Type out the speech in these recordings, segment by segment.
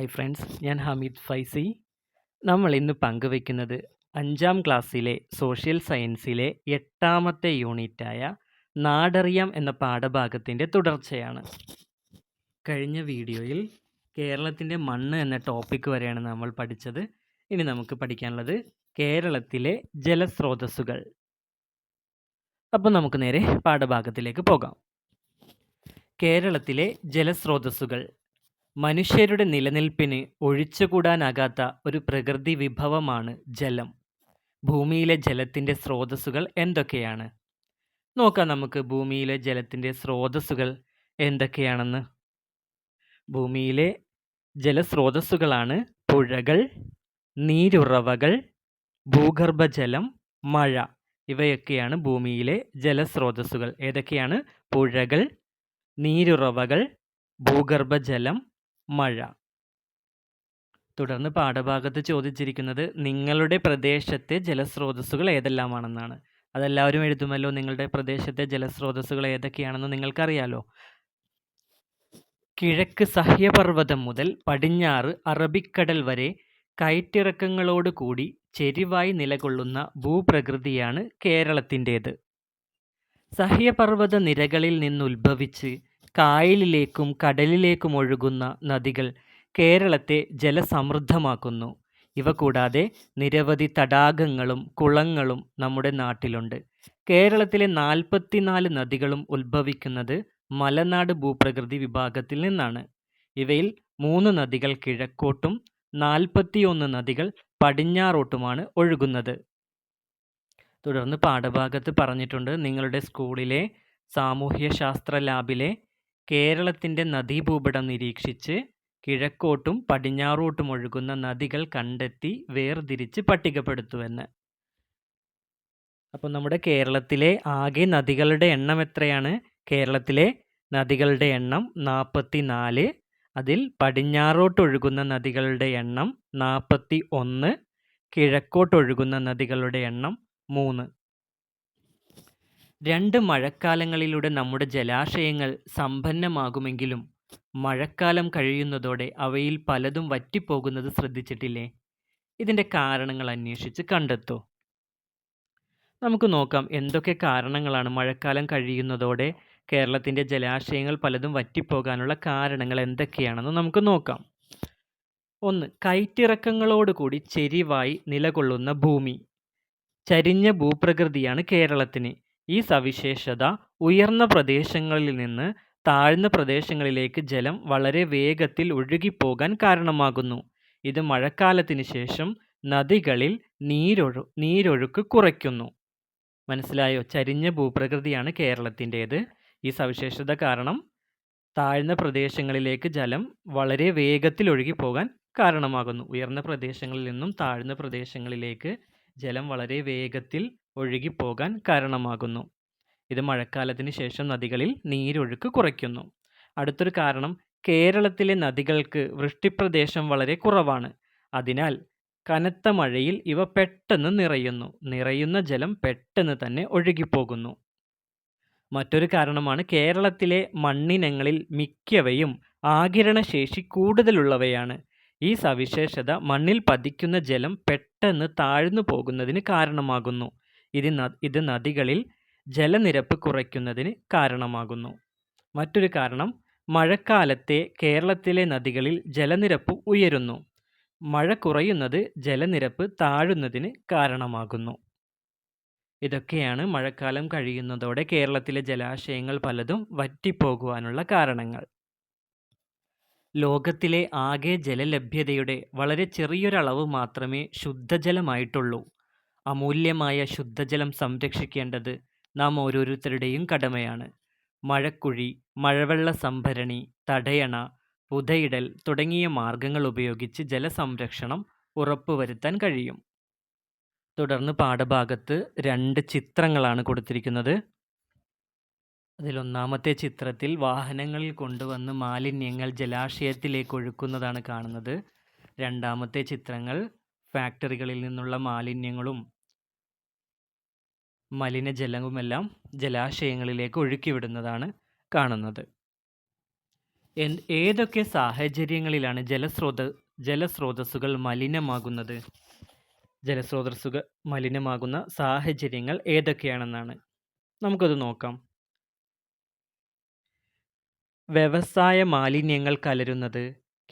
Hi friends ഞാൻ ഹമീദ് ഫൈസി. നമ്മൾ ഇന്ന് പങ്കുവയ്ക്കുന്നത് അഞ്ചാം ക്ലാസ്സിലെ സോഷ്യൽ സയൻസിലെ എട്ടാമത്തെ യൂണിറ്റായ നാടറിയാം എന്ന പാഠഭാഗത്തിന്റെ തുടർച്ചയാണ്. കഴിഞ്ഞ വീഡിയോയിൽ കേരളത്തിന്റെ മണ്ണ് എന്ന ടോപ്പിക് വരെയാണ് നമ്മൾ പഠിച്ചത്. ഇനി നമുക്ക് പഠിക്കാനുള്ളത് കേരളത്തിലെ ജലസ്രോതസ്സുകൾ. അപ്പോൾ നമുക്ക് നേരെ പാഠഭാഗത്തിലേക്ക് പോകാം. കേരളത്തിലെ ജലസ്രോതസ്സുകൾ മനുഷ്യരുടെ നിലനിൽപ്പിന് ഒഴിച്ചുകൂടാനാകാത്ത ഒരു പ്രകൃതി വിഭവമാണ് ജലം. ഭൂമിയിലെ ജലത്തിന്റെ സ്രോതസ്സുകൾ എന്തൊക്കെയാണ്? നോക്കാം നമുക്ക് ഭൂമിയിലെ ജലത്തിന്റെ സ്രോതസ്സുകൾ എന്തൊക്കെയാണെന്ന്. ഭൂമിയിലെ ജലസ്രോതസ്സുകളാണ് പുഴകൾ നീരുറവകൾ ഭൂഗർഭജലം മഴ. ഇവയൊക്കെയാണ് ഭൂമിയിലെ ജലസ്രോതസ്സുകൾ. ഏതൊക്കെയാണ്? പുഴകൾ നീരുറവകൾ ഭൂഗർഭജലം മഴ. തുടർന്ന് പാഠഭാഗത്ത് ചോദിച്ചിരിക്കുന്നത് നിങ്ങളുടെ പ്രദേശത്തെ ജലസ്രോതസ്സുകൾ ഏതെല്ലാമാണെന്നാണ്. അതെല്ലാവരും എഴുതുമല്ലോ നിങ്ങളുടെ പ്രദേശത്തെ ജലസ്രോതസ്സുകൾ ഏതൊക്കെയാണെന്ന് നിങ്ങൾക്കറിയാലോ. കിഴക്ക് സഹ്യപർവതം മുതൽ പടിഞ്ഞാറ് അറബിക്കടൽ വരെ കയറ്റിറക്കങ്ങളോട് കൂടി ചെരിവായി നിലകൊള്ളുന്ന ഭൂപ്രകൃതിയാണ് കേരളത്തിന്റേത്. സഹ്യപർവത നിരകളിൽ നിന്നുത്ഭവിച്ച് കായലിലേക്കും കടലിലേക്കും ഒഴുകുന്ന നദികൾ കേരളത്തെ ജലസമൃദ്ധമാക്കുന്നു. ഇവ കൂടാതെ നിരവധി തടാകങ്ങളും കുളങ്ങളും നമ്മുടെ നാട്ടിലുണ്ട്. കേരളത്തിലെ നാൽപ്പത്തിനാല് നദികളും ഉത്ഭവിക്കുന്നത് മലനാട് ഭൂപ്രകൃതി വിഭാഗത്തിൽ നിന്നാണ്. ഇവയിൽ മൂന്ന് നദികൾ കിഴക്കോട്ടും നാൽപ്പത്തിയൊന്ന് നദികൾ പടിഞ്ഞാറോട്ടുമാണ് ഒഴുകുന്നത്. തുടർന്ന് പാഠഭാഗത്ത് പറഞ്ഞിട്ടുണ്ട് നിങ്ങളുടെ സ്കൂളിലെ സാമൂഹ്യശാസ്ത്ര ലാബിലെ കേരളത്തിന്റെ നദീഭൂപടം നിരീക്ഷിച്ച് കിഴക്കോട്ടും പടിഞ്ഞാറോട്ടും ഒഴുകുന്ന നദികൾ കണ്ടെത്തി വേർതിരിച്ച് പട്ടികപ്പെടുത്തുമെന്ന്. അപ്പോൾ നമ്മുടെ കേരളത്തിലെ ആകെ നദികളുടെ എണ്ണം എത്രയാണ്? കേരളത്തിലെ നദികളുടെ എണ്ണം നാൽപ്പത്തി നാല് അതിൽ പടിഞ്ഞാറോട്ടൊഴുകുന്ന നദികളുടെ എണ്ണം നാൽപ്പത്തി ഒന്ന് കിഴക്കോട്ടൊഴുകുന്ന നദികളുടെ എണ്ണം മൂന്ന്. രണ്ട് മഴക്കാലങ്ങളിലൂടെ നമ്മുടെ ജലാശയങ്ങൾ സമ്പന്നമാകുമെങ്കിലും മഴക്കാലം കഴിയുന്നതോടെ അവയിൽ പലതും വറ്റിപ്പോകുന്നത് ശ്രദ്ധിച്ചിട്ടില്ലേ? ഇതിന്റെ കാരണങ്ങൾ അന്വേഷിച്ച് കണ്ടെത്തൂ. നമുക്ക് നോക്കാം എന്തൊക്കെ കാരണങ്ങളാണ് മഴക്കാലം കഴിയുന്നതോടെ കേരളത്തിന്റെ ജലാശയങ്ങൾ പലതും വറ്റിപ്പോകാനുള്ള കാരണങ്ങൾ എന്തൊക്കെയാണെന്ന് നമുക്ക് നോക്കാം. ഒന്ന് കയറ്റിറക്കങ്ങളോടുകൂടി ചെരിവായി നിലകൊള്ളുന്ന ഭൂമി. ചരിഞ്ഞ ഭൂപ്രകൃതിയാണ് കേരളത്തിന്. ഈ സവിശേഷത ഉയർന്ന പ്രദേശങ്ങളിൽ നിന്ന് താഴ്ന്ന പ്രദേശങ്ങളിലേക്ക് ജലം വളരെ വേഗത്തിൽ ഒഴുകിപ്പോകാൻ കാരണമാകുന്നു. ഇത് മഴക്കാലത്തിന് ശേഷം നദികളിൽ നീരൊഴു നീരൊഴുക്ക് കുറയ്ക്കുന്നു. മനസ്സിലായോ? ചരിഞ്ഞ ഭൂപ്രകൃതിയാണ് കേരളത്തിന്റേത്. ഈ സവിശേഷത കാരണം താഴ്ന്ന പ്രദേശങ്ങളിലേക്ക് ജലം വളരെ വേഗത്തിൽ ഒഴുകിപ്പോകാൻ കാരണമാകുന്നു. ഉയർന്ന പ്രദേശങ്ങളിൽ നിന്നും താഴ്ന്ന പ്രദേശങ്ങളിലേക്ക് ജലം വളരെ വേഗത്തിൽ ഒഴുകിപ്പോകാൻ കാരണമാകുന്നു. ഇത് മഴക്കാലത്തിന് ശേഷം നദികളിൽ നീരൊഴുക്ക് കുറയ്ക്കുന്നു. അടുത്തൊരു കാരണം കേരളത്തിലെ നദികൾക്ക് വൃഷ്ടിപ്രദേശം വളരെ കുറവാണ്. അതിനാൽ കനത്ത മഴയിൽ ഇവ പെട്ടെന്ന് നിറയുന്നു. നിറയുന്ന ജലം പെട്ടെന്ന് തന്നെ ഒഴുകിപ്പോകുന്നു. മറ്റൊരു കാരണമാണ് കേരളത്തിലെ മണ്ണിനങ്ങളിൽ മിക്കവയും ആകിരണശേഷി കൂടുതലുള്ളവയാണ്. ഈ സവിശേഷത മണ്ണിൽ പതിക്കുന്ന ജലം പെട്ടെന്ന് താഴ്ന്നു പോകുന്നതിന് കാരണമാകുന്നു. ഇത് ഇത് നദികളിൽ ജലനിരപ്പ് കുറയ്ക്കുന്നതിന് കാരണമാകുന്നു. മറ്റൊരു കാരണം മഴക്കാലത്തെ കേരളത്തിലെ നദികളിൽ ജലനിരപ്പ് ഉയരുന്നു. മഴ കുറയുന്നത് ജലനിരപ്പ് താഴുന്നതിന് കാരണമാകുന്നു. ഇതൊക്കെയാണ് മഴക്കാലം കഴിയുന്നതോടെ കേരളത്തിലെ ജലാശയങ്ങൾ പലതും വറ്റിപ്പോകുവാനുള്ള കാരണങ്ങൾ. ലോകത്തിലെ ആകെ ജലലഭ്യതയുടെ വളരെ ചെറിയൊരളവ് മാത്രമേ ശുദ്ധജലമായിട്ടുള്ളൂ. അമൂല്യമായ ശുദ്ധജലം സംരക്ഷിക്കേണ്ടത് നാം ഓരോരുത്തരുടെയും കടമയാണ്. മഴക്കുഴി മഴവെള്ള സംഭരണി തടയണ പുതയിടൽ തുടങ്ങിയ മാർഗങ്ങൾ ഉപയോഗിച്ച് ജലസംരക്ഷണം ഉറപ്പുവരുത്താൻ കഴിയും. തുടർന്ന് പാഠഭാഗത്ത് രണ്ട് ചിത്രങ്ങളാണ് കൊടുത്തിരിക്കുന്നത്. അതിലൊന്നാമത്തെ ചിത്രത്തിൽ വാഹനങ്ങളിൽ കൊണ്ടുവന്ന് മാലിന്യങ്ങൾ ജലാശയത്തിലേക്ക് ഒഴുക്കുന്നതാണ് കാണുന്നത്. രണ്ടാമത്തെ ചിത്രങ്ങൾ ഫാക്ടറികളിൽ നിന്നുള്ള മാലിന്യങ്ങളും മലിനജലവുമെല്ലാം ജലാശയങ്ങളിലേക്ക് ഒഴുക്കിവിടുന്നതാണ് കാണുന്നത്. ഏതൊക്കെ സാഹചര്യങ്ങളിലാണ് ജലസ്രോത ജലസ്രോതസ്സുകൾ മലിനമാകുന്നത്? ജലസ്രോതസ്സുകൾ മലിനമാകുന്ന സാഹചര്യങ്ങൾ ഏതൊക്കെയാണെന്നാണ് നമുക്കത് നോക്കാം. വ്യവസായ മാലിന്യങ്ങൾ കലരുന്നത്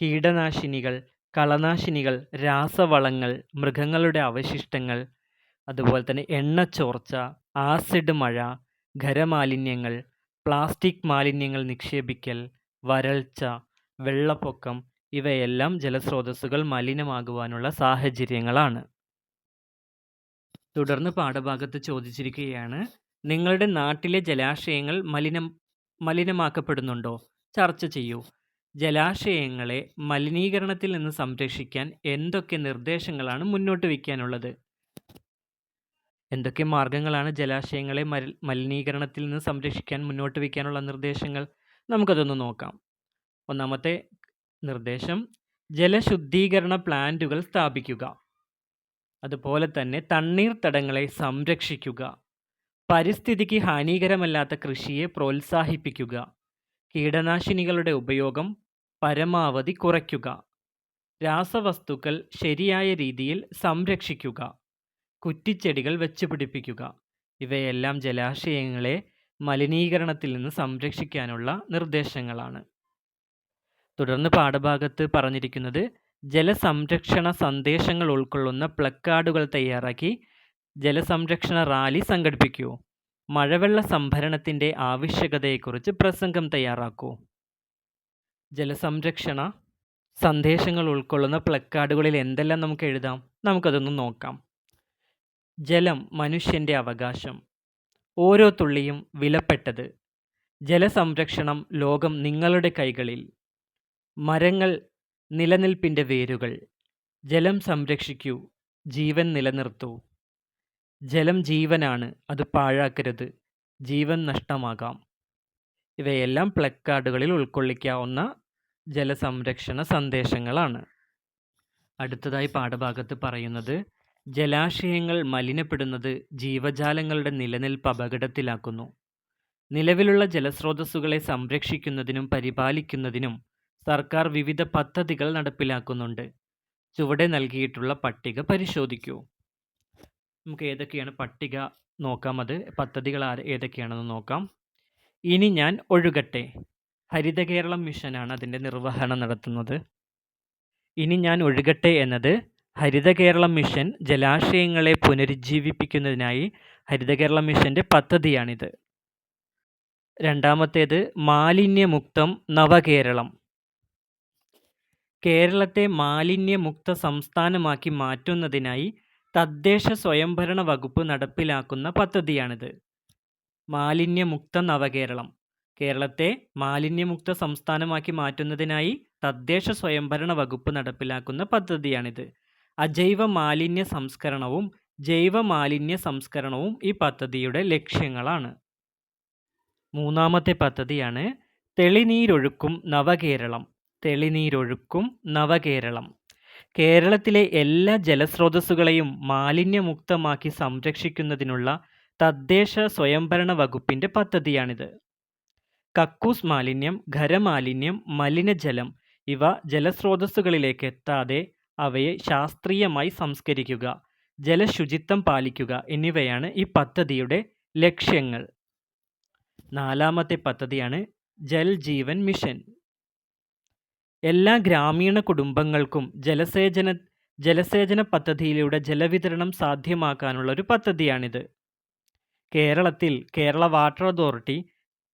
കീടനാശിനികൾ കളനാശിനികൾ രാസവളങ്ങൾ മൃഗങ്ങളുടെ അവശിഷ്ടങ്ങൾ അതുപോലെ തന്നെ എണ്ണച്ചോർച്ച ആസിഡ് മഴ ഖരമാലിന്യങ്ങൾ പ്ലാസ്റ്റിക് മാലിന്യങ്ങൾ നിക്ഷേപിക്കൽ വരൾച്ച വെള്ളപ്പൊക്കം ഇവയെല്ലാം ജലസ്രോതസ്സുകൾ മലിനമാകുവാനുള്ള സാഹചര്യങ്ങളാണ്. തുടർന്ന് പാഠഭാഗത്ത് ചോദിച്ചിരിക്കുകയാണ് നിങ്ങളുടെ നാട്ടിലെ ജലാശയങ്ങൾ മലിനം മലിനമാക്കപ്പെടുന്നുണ്ടോ? ചർച്ച ചെയ്യൂ. ജലാശയങ്ങളെ മലിനീകരണത്തിൽ നിന്ന് സംരക്ഷിക്കാൻ എന്തൊക്കെ നിർദ്ദേശങ്ങളാണ് മുന്നോട്ട് വയ്ക്കാനുള്ളത്? എന്തൊക്കെ മാർഗങ്ങളാണ് ജലാശയങ്ങളെ മൽ മലിനീകരണത്തിൽ നിന്ന് സംരക്ഷിക്കാൻ മുന്നോട്ട് വയ്ക്കാനുള്ള നിർദ്ദേശങ്ങൾ? നമുക്കതൊന്ന് നോക്കാം. ഒന്നാമത്തെ നിർദ്ദേശം ജലശുദ്ധീകരണ പ്ലാന്റുകൾ സ്ഥാപിക്കുക. അതുപോലെ തന്നെ തണ്ണീർത്തടങ്ങളെ സംരക്ഷിക്കുക. പരിസ്ഥിതിക്ക് ഹാനികരമല്ലാത്ത കൃഷിയെ പ്രോത്സാഹിപ്പിക്കുക. കീടനാശിനികളുടെ ഉപയോഗം പരമാവധി കുറയ്ക്കുക. രാസവസ്തുക്കൾ ശരിയായ രീതിയിൽ സംരക്ഷിക്കുക. കുറ്റിച്ചെടികൾ വെച്ചുപിടിപ്പിക്കുക. ഇവയെല്ലാം ജലാശയങ്ങളെ മലിനീകരണത്തിൽ നിന്ന് സംരക്ഷിക്കാനുള്ള നിർദ്ദേശങ്ങളാണ്. തുടർന്ന് പാഠഭാഗത്ത് പറഞ്ഞിരിക്കുന്നത് ജലസംരക്ഷണ സന്ദേശങ്ങൾ ഉൾക്കൊള്ളുന്ന പ്ലക്കാർഡുകൾ തയ്യാറാക്കി ജലസംരക്ഷണ റാലി സംഘടിപ്പിക്കൂ. മഴവെള്ള സംഭരണത്തിന്റെ ആവശ്യകതയെക്കുറിച്ച് പ്രസംഗം തയ്യാറാക്കൂ. ജലസംരക്ഷണ സന്ദേശങ്ങൾ ഉൾക്കൊള്ളുന്ന പ്ലക്കാർഡുകളിൽ എന്തെല്ലാം നമുക്ക് എഴുതാം? നമുക്കതൊന്ന് നോക്കാം. ജലം മനുഷ്യന്റെ അവകാശം. ഓരോ തുള്ളിയും വിലപ്പെട്ടത്. ജലസംരക്ഷണം ലോകം നിങ്ങളുടെ കൈകളിൽ. മരങ്ങൾ നിലനിൽപ്പിന്റെ വേരുകൾ. ജലം സംരക്ഷിക്കൂ. ജീവൻ നിലനിർത്തൂ. ജലം ജീവനാണ് അത് പാഴാക്കരുത്. ജീവൻ നഷ്ടമാകാം. ഇവയെല്ലാം പ്ലക്കാർഡുകളിൽ ഉൾക്കൊള്ളിക്കാവുന്ന ജലസംരക്ഷണ സന്ദേശങ്ങളാണ്. അടുത്തതായി പാഠഭാഗത്ത് പറയുന്നത് ജലാശയങ്ങൾ മലിനപ്പെടുന്നത് ജീവജാലങ്ങളുടെ നിലനിൽപ്പ് അപകടത്തിലാക്കുന്നു. നിലവിലുള്ള ജലസ്രോതസ്സുകളെ സംരക്ഷിക്കുന്നതിനും പരിപാലിക്കുന്നതിനും സർക്കാർ വിവിധ പദ്ധതികൾ നടപ്പിലാക്കുന്നുണ്ട്. ചുവടെ നൽകിയിട്ടുള്ള പട്ടിക പരിശോധിക്കൂ. നമുക്ക് ഏതൊക്കെയാണ് പട്ടിക നോക്കാം അത് പദ്ധതികൾ ഏതൊക്കെയാണെന്ന് നോക്കാം. ഇനി ഞാൻ ഒഴുകട്ടെ. ഹരിത കേരളം മിഷനാണ് അതിന്റെ നിർവഹണം നടത്തുന്നത്. ഇനി ഞാൻ ഒഴുകട്ടെ എന്നത് ഹരിത കേരളം മിഷൻ ജലാശയങ്ങളെ പുനരുജ്ജീവിപ്പിക്കുന്നതിനായി ഹരിത കേരളം മിഷന്റെ പദ്ധതിയാണിത്. രണ്ടാമത്തേത് മാലിന്യമുക്തം നവകേരളം. കേരളത്തെ മാലിന്യമുക്ത സംസ്ഥാനമാക്കി മാറ്റുന്നതിനായി തദ്ദേശ സ്വയംഭരണ വകുപ്പ് നടപ്പിലാക്കുന്ന പദ്ധതിയാണിത്. മാലിന്യമുക്ത നവകേരളം. കേരളത്തെ മാലിന്യമുക്ത സംസ്ഥാനമാക്കി മാറ്റുന്നതിനായി തദ്ദേശ സ്വയംഭരണ വകുപ്പ് നടപ്പിലാക്കുന്ന പദ്ധതിയാണിത്. അജൈവ മാലിന്യ സംസ്കരണവും ജൈവ മാലിന്യ സംസ്കരണവും ഈ പദ്ധതിയുടെ ലക്ഷ്യങ്ങളാണ്. മൂന്നാമത്തെ പദ്ധതിയാണ് തെളിനീരൊഴുക്കും നവകേരളം. തെളിനീരൊഴുക്കും നവകേരളം. കേരളത്തിലെ എല്ലാ ജലസ്രോതസ്സുകളെയും മാലിന്യമുക്തമാക്കി സംരക്ഷിക്കുന്നതിനുള്ള തദ്ദേശ സ്വയംഭരണ വകുപ്പിന്റെ പദ്ധതിയാണിത്. കക്കൂസ് മാലിന്യം ഖരമാലിന്യം മലിനജലം ഇവ ജലസ്രോതസ്സുകളിലേക്ക് എത്താതെ അവയെ ശാസ്ത്രീയമായി സംസ്കരിക്കുക ജലശുചിത്വം പാലിക്കുക എന്നിവയാണ് ഈ പദ്ധതിയുടെ ലക്ഷ്യങ്ങൾ. നാലാമത്തെ പദ്ധതിയാണ് ജൽ ജീവൻ മിഷൻ. എല്ലാ ഗ്രാമീണ കുടുംബങ്ങൾക്കും ജലസേചന ജലസേചന പദ്ധതിയിലൂടെ ജലവിതരണം സാധ്യമാക്കാനുള്ള ഒരു പദ്ധതിയാണിത്. കേരളത്തിൽ കേരള വാട്ടർ അതോറിറ്റി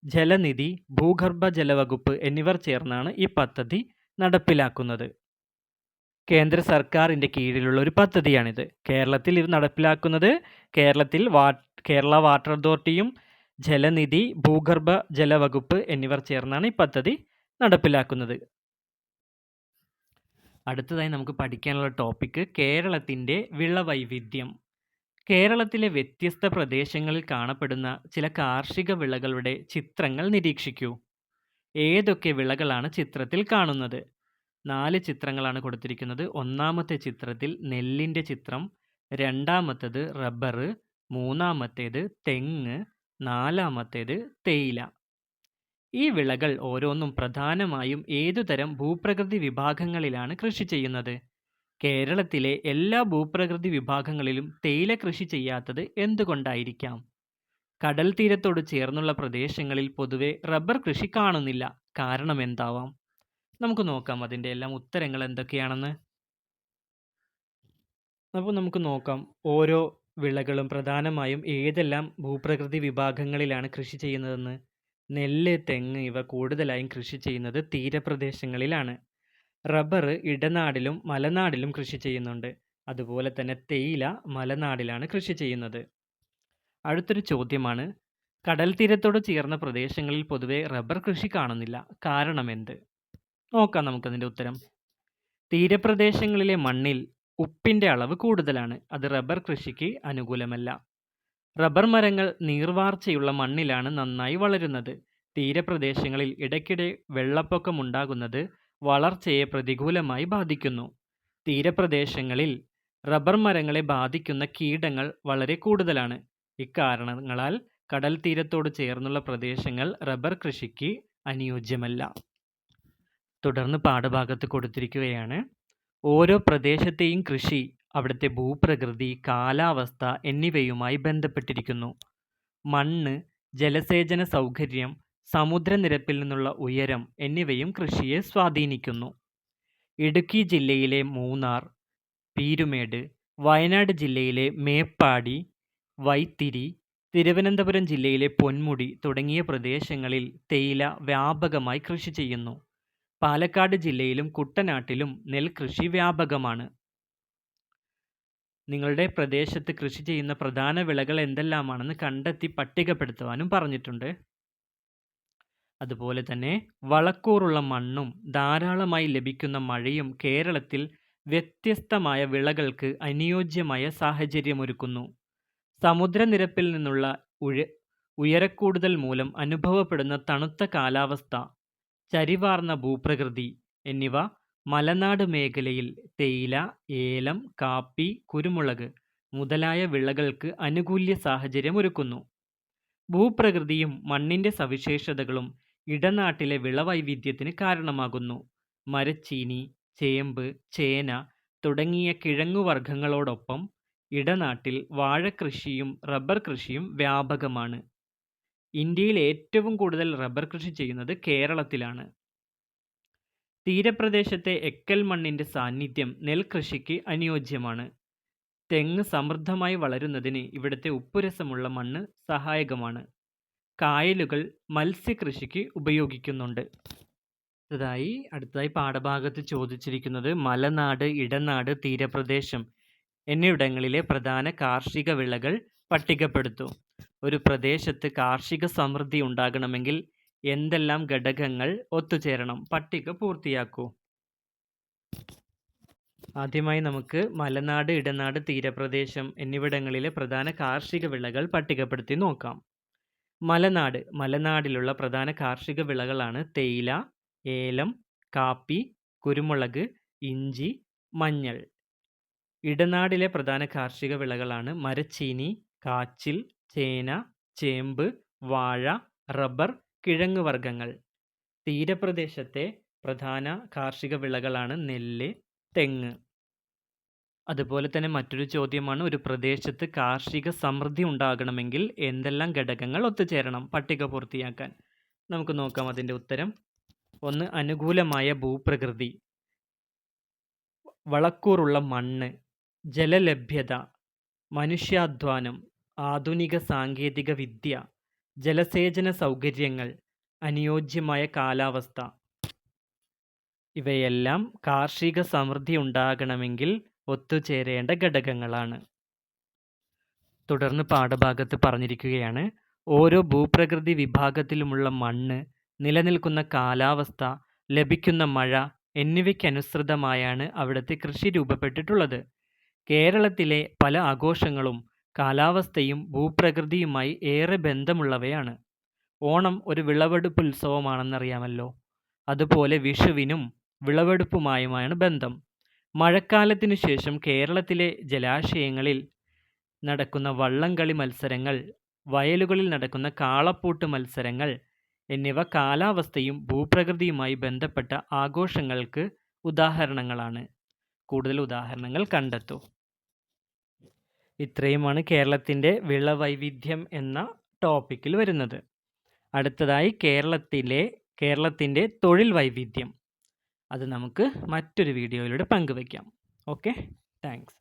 ജലനിധി ഭൂഗർഭ ജലവകുപ്പ് എന്നിവർ ചേർന്നാണ് ഈ പദ്ധതി നടപ്പിലാക്കുന്നത്. കേന്ദ്ര സർക്കാരിന്റെ കീഴിലുള്ള ഒരു പദ്ധതിയാണിത്. കേരളത്തിൽ ഇത് നടപ്പിലാക്കുന്നത് കേരളത്തിൽ വാ കേരള വാട്ടർ അതോറിറ്റിയും ജലനിധി ഭൂഗർഭ ജലവകുപ്പ് എന്നിവർ ചേർന്നാണ് ഈ പദ്ധതി നടപ്പിലാക്കുന്നത്. അടുത്തതായി നമുക്ക് പഠിക്കാനുള്ള ടോപ്പിക്ക് കേരളത്തിന്റെ വിളവൈവിധ്യം. കേരളത്തിലെ വ്യത്യസ്ത പ്രദേശങ്ങളിൽ കാണപ്പെടുന്ന ചില കാർഷിക വിളകളുടെ ചിത്രങ്ങൾ നിരീക്ഷിക്കൂ. ഏതൊക്കെ വിളകളാണ് ചിത്രത്തിൽ കാണുന്നത്? നാല് ചിത്രങ്ങളാണ് കൊടുത്തിരിക്കുന്നത്. ഒന്നാമത്തെ ചിത്രത്തിൽ നെല്ലിന്റെ ചിത്രം രണ്ടാമത്തേത് റബ്ബർ മൂന്നാമത്തേത് തെങ്ങ് നാലാമത്തേത് തേയില. ഈ വിളകൾ ഓരോന്നും പ്രധാനമായും ഏതുതരം ഭൂപ്രകൃതി വിഭാഗങ്ങളിലാണ് കൃഷി ചെയ്യുന്നത്? കേരളത്തിലെ എല്ലാ ഭൂപ്രകൃതി വിഭാഗങ്ങളിലും തേയില കൃഷി ചെയ്യാത്തത് എന്തുകൊണ്ടായിരിക്കാം? കടൽ തീരത്തോട് ചേർന്നുള്ള പ്രദേശങ്ങളിൽ പൊതുവെ റബ്ബർ കൃഷി കാണുന്നില്ല. കാരണം എന്താവാം? നമുക്ക് നോക്കാം അതിന്റെ എല്ലാം ഉത്തരങ്ങൾ എന്തൊക്കെയാണെന്ന്. അപ്പോൾ നമുക്ക് നോക്കാം. ഓരോ വിളകളും പ്രധാനമായും ഏതെല്ലാം ഭൂപ്രകൃതി വിഭാഗങ്ങളിലാണ് കൃഷി ചെയ്യുന്നതെന്ന്. നെല്ല് തെങ്ങ് ഇവ കൂടുതലായും കൃഷി ചെയ്യുന്നത് തീരപ്രദേശങ്ങളിലാണ്. റബ്ബർ ഇടനാടിലും മലനാടിലും കൃഷി ചെയ്യുന്നുണ്ട്. അതുപോലെ തന്നെ തേയില മലനാടിലാണ് കൃഷി ചെയ്യുന്നത്. അടുത്തൊരു ചോദ്യമാണ്. കടൽ തീരത്തോട് ചേർന്ന പ്രദേശങ്ങളിൽ പൊതുവെ റബ്ബർ കൃഷി കാണുന്നില്ല. കാരണം എന്ത്? നോക്കാം നമുക്കതിന്റെ ഉത്തരം. തീരപ്രദേശങ്ങളിലെ മണ്ണിൽ ഉപ്പിന്റെ അളവ് കൂടുതലാണ്. അത് റബ്ബർ കൃഷിക്ക് അനുകൂലമല്ല. റബ്ബർ മരങ്ങൾ നീർവാർച്ചയുള്ള മണ്ണിലാണ് നന്നായി വളരുന്നത്. തീരപ്രദേശങ്ങളിൽ ഇടയ്ക്കിടെ വെള്ളപ്പൊക്കമുണ്ടാകുന്നത് വളർച്ചയെ പ്രതികൂലമായി ബാധിക്കുന്നു. തീരപ്രദേശങ്ങളിൽ റബ്ബർ മരങ്ങളെ ബാധിക്കുന്ന കീടങ്ങൾ വളരെ കൂടുതലാണ്. ഇക്കാരണങ്ങളാൽ കടൽ തീരത്തോട് ചേർന്നുള്ള പ്രദേശങ്ങൾ റബ്ബർ കൃഷിക്ക് അനുയോജ്യമല്ല. തുടർന്ന് പാഠഭാഗത്ത് കൊടുത്തിരിക്കുകയാണ് ഓരോ പ്രദേശത്തെയും കൃഷി അവിടുത്തെ ഭൂപ്രകൃതി കാലാവസ്ഥ എന്നിവയുമായി ബന്ധപ്പെട്ടിരിക്കുന്നു. മണ്ണ് ജലസേചന സൗകര്യം സമുദ്രനിരപ്പിൽ നിന്നുള്ള ഉയരം എന്നിവയും കൃഷിയെ സ്വാധീനിക്കുന്നു. ഇടുക്കി ജില്ലയിലെ മൂന്നാർ പീരുമേട് വയനാട് ജില്ലയിലെ മേപ്പാടി വൈത്തിരി തിരുവനന്തപുരം ജില്ലയിലെ പൊന്മുടി തുടങ്ങിയ പ്രദേശങ്ങളിൽ തേയില വ്യാപകമായി കൃഷി ചെയ്യുന്നു. പാലക്കാട് ജില്ലയിലും കുട്ടനാട്ടിലും നെൽകൃഷി വ്യാപകമാണ്. നിങ്ങളുടെ പ്രദേശത്ത് കൃഷി ചെയ്യുന്ന പ്രധാന വിളകൾ എന്തെല്ലാമാണെന്ന് കണ്ടെത്തി പട്ടികപ്പെടുത്തുവാനും പറഞ്ഞിട്ടുണ്ട്. അതുപോലെ തന്നെ വളക്കൂറുള്ള മണ്ണും ധാരാളമായി ലഭിക്കുന്ന മഴയും കേരളത്തിൽ വ്യത്യസ്തമായ വിളകൾക്ക് അനുയോജ്യമായ സാഹചര്യമൊരുക്കുന്നു. സമുദ്രനിരപ്പിൽ നിന്നുള്ള ഉഴ ഉയരക്കൂടുതൽ മൂലം അനുഭവപ്പെടുന്ന തണുത്ത കാലാവസ്ഥ ചരിവാർന്ന ഭൂപ്രകൃതി എന്നിവ മലനാട് മേഖലയിൽ തേയില ഏലം കാപ്പി കുരുമുളക് മുതലായ വിളകൾക്ക് അനുകൂല്യ സാഹചര്യമൊരുക്കുന്നു. ഭൂപ്രകൃതിയും മണ്ണിന്റെ സവിശേഷതകളും ഇടനാട്ടിലെ വിളവൈവിധ്യത്തിന് കാരണമാകുന്നു. മരച്ചീനി ചേമ്പ് ചേന തുടങ്ങിയ കിഴങ്ങുവർഗങ്ങളോടൊപ്പം ഇടനാട്ടിൽ വാഴക്കൃഷിയും റബ്ബർ കൃഷിയും വ്യാപകമാണ്. ഇന്ത്യയിൽ ഏറ്റവും കൂടുതൽ റബ്ബർ കൃഷി ചെയ്യുന്നത് കേരളത്തിലാണ്. തീരപ്രദേശത്തെ എക്കൽ മണ്ണിന്റെ സാന്നിധ്യം നെൽകൃഷിക്ക് അനുയോജ്യമാണ്. തെങ്ങ് സമൃദ്ധമായി വളരുന്നതിന് ഇവിടുത്തെ ഉപ്പുരസമുള്ള മണ്ണ് സഹായകമാണ്. കായലുകൾ മത്സ്യകൃഷിക്ക് ഉപയോഗിക്കുന്നുണ്ട്. അടുത്തതായി അടുത്തതായി പാഠഭാഗത്ത് ചോദിച്ചിരിക്കുന്നത് മലനാട് ഇടനാട് തീരപ്രദേശം എന്നിവിടങ്ങളിലെ പ്രധാന കാർഷിക വിളകൾ പട്ടികപ്പെടുത്തു. ഒരു പ്രദേശത്ത് കാർഷിക സമൃദ്ധി ഉണ്ടാകണമെങ്കിൽ എന്തെല്ലാം ഘടകങ്ങൾ ഒത്തുചേരണം? പട്ടിക പൂർത്തിയാക്കൂ. ആദ്യമായി നമുക്ക് മലനാട് ഇടനാട് തീരപ്രദേശം എന്നിവിടങ്ങളിലെ പ്രധാന കാർഷിക വിളകൾ പട്ടികപ്പെടുത്തി നോക്കാം. മലനാട്. മലനാടിലുള്ള പ്രധാന കാർഷിക വിളകളാണ് തേയില ഏലം കാപ്പി കുരുമുളക് ഇഞ്ചി മഞ്ഞൾ. ഇടനാടിലെ പ്രധാന കാർഷിക വിളകളാണ് മരച്ചീനി കാച്ചിൽ ചേന ചേമ്പ് വാഴ റബ്ബർ കിഴങ്ങ് വർഗങ്ങൾ. തീരപ്രദേശത്തെ പ്രധാന കാർഷിക വിളകളാണ് നെല്ല് തെങ്ങ്. അതുപോലെ തന്നെ മറ്റൊരു ചോദ്യമാണ് ഒരു പ്രദേശത്ത് കാർഷിക സമൃദ്ധി ഉണ്ടാകണമെങ്കിൽ എന്തെല്ലാം ഘടകങ്ങൾ ഒത്തുചേരണം പട്ടിക പൂർത്തിയാക്കാൻ? നമുക്ക് നോക്കാം അതിന്റെ ഉത്തരം. ഒന്ന് അനുകൂലമായ ഭൂപ്രകൃതി. വളക്കൂറുള്ള മണ്ണ് ജലലഭ്യത മനുഷ്യാധ്വാനം ആധുനിക സാങ്കേതിക വിദ്യ ജലസേചന സൗകര്യങ്ങൾ അനുയോജ്യമായ കാലാവസ്ഥ. ഇവയെല്ലാം കാർഷിക സമൃദ്ധി ഉണ്ടാകണമെങ്കിൽ ഒത്തുചേരേണ്ട ഘടകങ്ങളാണ്. തുടർന്ന് പാഠഭാഗത്ത് പറഞ്ഞിരിക്കുകയാണ് ഓരോ ഭൂപ്രകൃതി വിഭാഗത്തിലുമുള്ള മണ്ണ് നിലനിൽക്കുന്ന കാലാവസ്ഥ ലഭിക്കുന്ന മഴ എന്നിവയ്ക്കനുസൃതമായാണ് അവിടുത്തെ കൃഷി രൂപപ്പെട്ടിട്ടുള്ളത്. കേരളത്തിലെ പല ആഘോഷങ്ങളും കാലാവസ്ഥയും ഭൂപ്രകൃതിയുമായി ഏറെ ബന്ധമുള്ളവയാണ്. ഓണം ഒരു വിളവെടുപ്പ് ഉത്സവമാണെന്നറിയാമല്ലോ. അതുപോലെ വിഷുവിനും വിളവെടുപ്പുമായുമാണ് ബന്ധം. മഴക്കാലത്തിനു ശേഷം കേരളത്തിലെ ജലാശയങ്ങളിൽ നടക്കുന്ന വള്ളംകളി മത്സരങ്ങൾ വയലുകളിൽ നടക്കുന്ന കാളപ്പൂട്ട് മത്സരങ്ങൾ എന്നിവ കാലാവസ്ഥയും ഭൂപ്രകൃതിയുമായി ബന്ധപ്പെട്ട ആഘോഷങ്ങൾക്ക് ഉദാഹരണങ്ങളാണ്. കൂടുതൽ ഉദാഹരണങ്ങൾ കണ്ടെത്തൂ. ഇത്രയുമാണ് കേരളത്തിന്റെ വിളവൈവിധ്യം എന്ന ടോപ്പിക്കിൽ വരുന്നത്. അടുത്തതായി കേരളത്തിലെ കേരളത്തിന്റെ തൊഴിൽ വൈവിധ്യം. അത് നമുക്ക് മറ്റൊരു വീഡിയോയിലൂടെ പങ്കുവയ്ക്കാം. Okay thanks